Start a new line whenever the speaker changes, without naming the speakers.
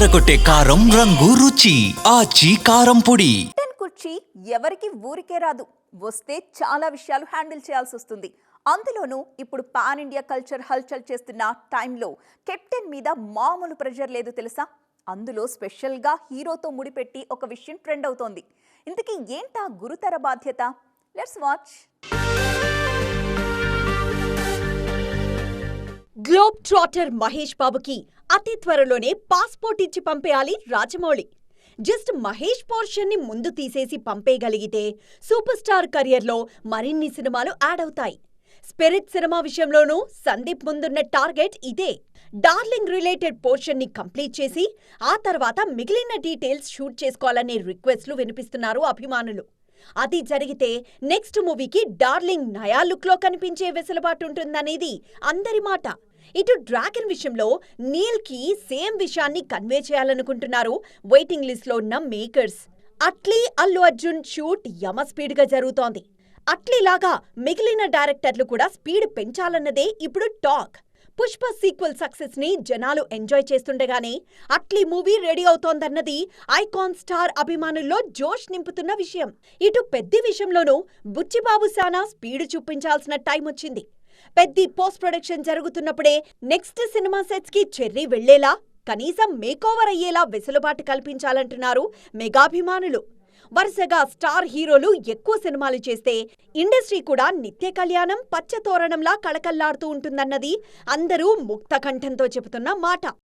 అదరగొట్టే కారం రంగు రుచి. ఆచి కారం పొడి.
కెప్టెన్ కుర్చీ ఎవరికి ఊరికే రాదు. వస్తే చాలా విషయాలు హ్యాండిల్ చేయాల్సి వస్తుంది. అందులోనూ ఇప్పుడు పాన్ ఇండియా కల్చర్ హల్చల్ చేస్తున్న టైంలో కెప్టెన్ మీద మామూలు ప్రెషర్ లేదు తెలుసా? అందులో స్పెషల్గా హీరోతో ముడిపెట్టి ఒక విషయం ట్రెండ్ అవుతోంది. ఇంతకీ ఏంటా గురుతర బాధ్యత? Let's watch.
ట్రాటర్ మహేష్ బాబుకి అతి త్వరలోనే పాస్పోర్ట్ ఇచ్చి పంపేయాలి రాజమౌళి. జస్ట్ మహేష్ పోర్షన్ని ముందు తీసేసి పంపేయగలిగితే సూపర్ స్టార్ కెరియర్లో మరిన్ని సినిమాలు యాడ్ అవుతాయి. స్పిరిట్ సినిమా విషయంలోనూ సందీప్ ముందున్న టార్గెట్ ఇదే. డార్లింగ్ రిలేటెడ్ పోర్షన్ని కంప్లీట్ చేసి ఆ తర్వాత మిగిలిన డీటెయిల్స్ షూట్ చేసుకోవాలనే రిక్వెస్ట్లు వినిపిస్తున్నారు అభిమానులు. అది జరిగితే నెక్స్ట్ మూవీకి డార్లింగ్ నయా లుక్లో కనిపించే వెసులుబాటు ఉంటుందనేది అందరి మాట. ఇటు డ్రాగన్ విషయంలో నీల్కి సేమ్ విషయాన్ని కన్వే చేయాలనుకుంటున్నారు వెయిటింగ్ లిస్ట్లో ఉన్న మేకర్స్. అట్లీ అల్లు అర్జున్ షూట్ యమ స్పీడ్గా జరుగుతోంది. అట్లీలాగా మిగిలిన డైరెక్టర్లు కూడా స్పీడ్ పెంచాలన్నదే ఇప్పుడు టాక్. పుష్ప సీక్వెల్ సక్సెస్ని జనాలు ఎంజాయ్ చేస్తుండగానే అట్లీ మూవీ రెడీ అవుతోందన్నది ఐకాన్ స్టార్ అభిమానుల్లో జోష్ నింపుతున్న విషయం. ఇటు పెద్ద విషయంలోనూ బుచ్చిబాబు సానా స్పీడ్ చూపించాల్సిన టైం వచ్చింది పెద్ది పోస్ట్ ప్రొడక్షన్ జరుగుతున్నప్పుడే నెక్స్ట్ సినిమా సెట్స్కి చెర్రీ వెళ్ళేలా కనీసం మేకోవర్ అయ్యేలా వెసులుబాటు కల్పించాలంటున్నారు మెగాభిమానులు. వరుసగా స్టార్ హీరోలు ఎక్కువ సినిమాలు చేస్తే ఇండస్ట్రీ కూడా నిత్య కళ్యాణం పచ్చతోరణంలా కళకల్లాడుతూ ఉంటుందన్నది అందరూ ముక్త కంఠంతో చెబుతున్న మాట.